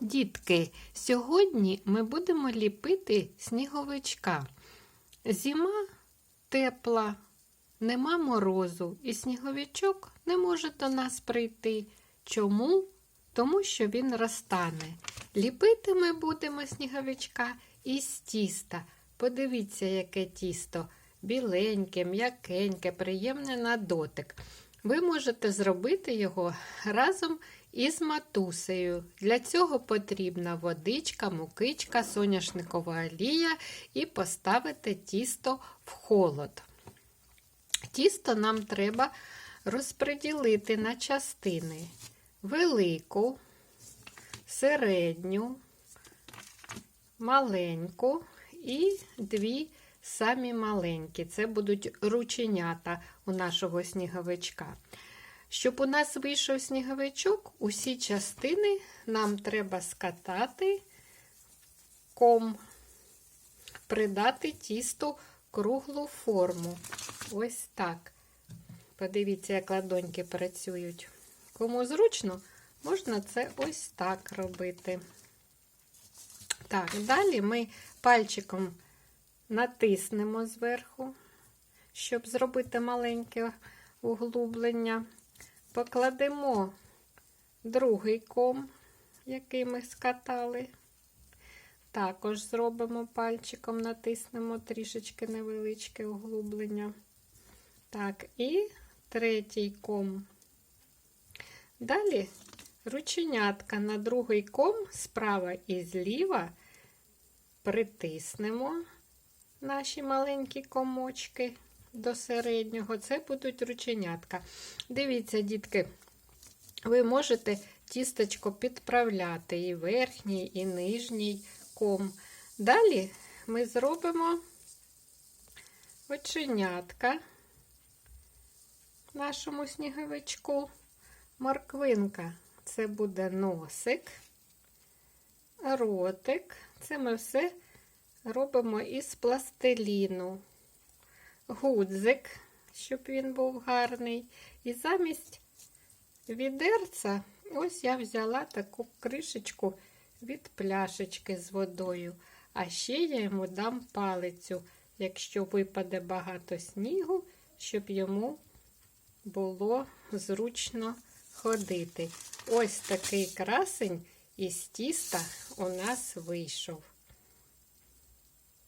Дітки, сьогодні ми будемо ліпити сніговичка. Зима тепла, нема морозу, і сніговичок не може до нас прийти. Чому? Тому що він розтане. Ліпити ми будемо сніговичка із тіста. Подивіться, яке тісто. Біленьке, м'якеньке, приємне на дотик. Ви можете зробити його разом із матусею. Для цього потрібна водичка, мукичка, соняшникова олія і поставити тісто в холод. Тісто нам треба розподілити на частини: велику, середню, маленьку і дві самі маленькі. Це будуть рученята у нашого сніговичка. Щоб у нас вийшов сніговичок, усі частини нам треба скатати ком, придати тісту круглу форму. Ось так. Подивіться, як ладоньки працюють. Кому зручно, можна це ось так робити. Так, далі ми пальчиком натиснемо зверху, щоб зробити маленьке углублення. Покладемо другий ком, який ми скатали. Також зробимо пальчиком, натиснемо трішечки невеличке углублення. Так, і третій ком. Далі рученятка на другий ком справа і зліва притиснемо наші маленькі комочки до середнього. Це будуть рученятка. Дивіться, дітки, ви можете тістечко підправляти і верхній, і нижній ком. Далі ми зробимо оченятка нашому сніговичку. Морквинка це буде носик, ротик. Це ми все робимо із пластиліну, гудзик, щоб він був гарний. І замість відерця, ось я взяла таку кришечку від пляшечки з водою. А ще я йому дам палицю, якщо випаде багато снігу, щоб йому було зручно ходити. Ось такий красень із тіста у нас вийшов.